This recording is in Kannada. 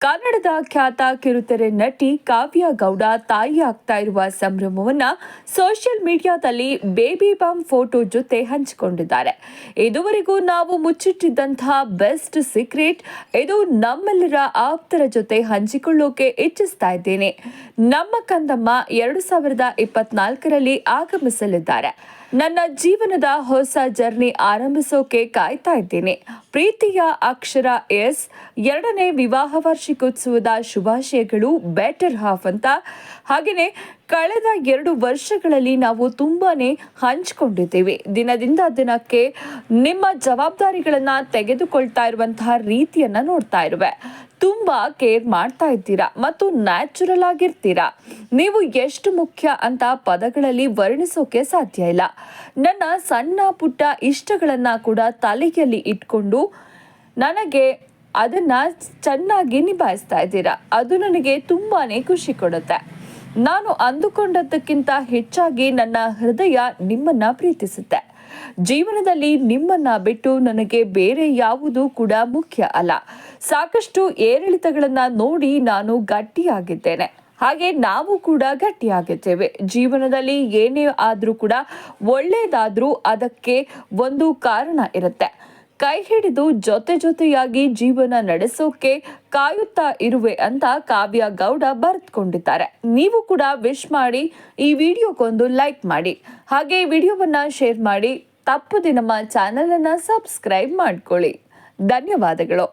ಕನ್ನಡದ ಖ್ಯಾತ ಕಿರುತೆರೆ ನಟಿ ಕಾವ್ಯ ಗೌಡ ತಾಯಿ ಆಗ್ತಾ ಇರುವ ಸಂಭ್ರಮವನ್ನ ಸೋಷಿಯಲ್ ಮೀಡಿಯಾದಲ್ಲಿ ಬೇಬಿ ಬಾಂಬ್ ಫೋಟೋ ಜೊತೆ ಹಂಚಿಕೊಂಡಿದ್ದಾರೆ. ಇದುವರೆಗೂ ನಾವು ಮುಚ್ಚಿಟ್ಟಿದ್ದಂತಹ ಬೆಸ್ಟ್ ಸೀಕ್ರೆಟ್ ಇದು ನಮ್ಮೆಲ್ಲರ ಆಪ್ತರ ಜೊತೆ ಹಂಚಿಕೊಳ್ಳೋಕೆ ಇಚ್ಛಿಸ್ತಾ ಇದ್ದೇನೆ. ನಮ್ಮ ಕಂದಮ್ಮ ಎರಡು ಸಾವಿರದ ಇಪ್ಪತ್ನಾಲ್ಕರಲ್ಲಿ ಆಗಮಿಸಲಿದ್ದಾರೆ. ನನ್ನ ಜೀವನದ ಹೊಸ ಜರ್ನಿ ಆರಂಭಿಸೋಕೆ ಕಾಯ್ತಾ ಇದ್ದೇನೆ. ಪ್ರೀತಿಯ ಅಕ್ಷರ ಎಸ್. ಎರಡನೇ ವಿವಾಹ ವಾರ್ಷಿಕೋತ್ಸವದ ಶುಭಾಶಯಗಳು ಬೆಟರ್ ಹಾಫ್ ಅಂತ. ಹಾಗೆಯೇ ಕಳೆದ ಎರಡು ವರ್ಷಗಳಲ್ಲಿ ನಾವು ತುಂಬಾನೇ ಹಂಚಿಕೊಂಡಿದ್ದೇವೆ. ದಿನದಿಂದ ದಿನಕ್ಕೆ ನಿಮ್ಮ ಜವಾಬ್ದಾರಿಗಳನ್ನ ತೆಗೆದುಕೊಳ್ತಾ ಇರುವಂತಹ ರೀತಿಯನ್ನ ನೋಡ್ತಾ ಇರುವೆ. ತುಂಬಾ ಕೇರ್ ಮಾಡ್ತಾ ಇದ್ದೀರಾ ಮತ್ತು ನ್ಯಾಚುರಲ್ ಆಗಿರ್ತೀರಾ? ನೀವು ಎಷ್ಟು ಮುಖ್ಯ ಅಂತ ಪದಗಳಲ್ಲಿ ವರ್ಣಿಸೋಕೆ ಸಾಧ್ಯ ಇಲ್ಲ. ನನ್ನ ಸಣ್ಣ ಪುಟ್ಟ ಇಷ್ಟಗಳನ್ನ ಕೂಡ ತಲೆಯಲ್ಲಿ ಇಟ್ಕೊಂಡು ನನಗೆ ಅದನ್ನ ಚೆನ್ನಾಗಿ ನಿಭಾಯಿಸ್ತಾ ಇದ್ದೀರಾ? ಅದು ನನಗೆ ತುಂಬಾನೇ ಖುಷಿ ಕೊಡುತ್ತೆ. ನಾನು ಅಂದುಕೊಂಡದ್ದಕ್ಕಿಂತ ಹೆಚ್ಚಾಗಿ ನನ್ನ ಹೃದಯ ನಿಮ್ಮನ್ನ ಪ್ರೀತಿಸುತ್ತೆ. ಜೀವನದಲ್ಲಿ ನಿಮ್ಮನ್ನ ಬಿಟ್ಟು ನನಗೆ ಬೇರೆ ಯಾವುದೂ ಕೂಡ ಮುಖ್ಯ ಅಲ್ಲ. ಸಾಕಷ್ಟು ಏರಿಳಿತಗಳನ್ನ ನೋಡಿ ನಾನು ಗಟ್ಟಿಯಾಗಿದ್ದೇನೆ. ಹಾಗೆ ನಾವು ಕೂಡ ಗಟ್ಟಿಯಾಗಿದ್ದೇವೆ. ಜೀವನದಲ್ಲಿ ಏನೇ ಆದರೂ ಕೂಡ ಒಳ್ಳೆಯದಾದರೂ ಅದಕ್ಕೆ ಒಂದು ಕಾರಣ ಇರುತ್ತೆ. ಕೈ ಹಿಡಿದು ಜೊತೆ ಜೊತೆಯಾಗಿ ಜೀವನ ನಡೆಸೋಕೆ ಕಾಯುತ್ತಾ ಇರುವೆ ಅಂತ ಕಾವ್ಯ ಗೌಡ ಬರೆದುಕೊಂಡಿದ್ದಾರೆ. ನೀವು ಕೂಡ ವಿಶ್ ಮಾಡಿ ಈ ವಿಡಿಯೋಗೊಂದು ಲೈಕ್ ಮಾಡಿ. ಹಾಗೆ ಈ ವಿಡಿಯೋವನ್ನ ಶೇರ್ ಮಾಡಿ. ತಪ್ಪದೆ ನಮ್ಮ ಚಾನಲ್ ಅನ್ನ ಸಬ್ಸ್ಕ್ರೈಬ್ ಮಾಡ್ಕೊಳ್ಳಿ. ಧನ್ಯವಾದಗಳು.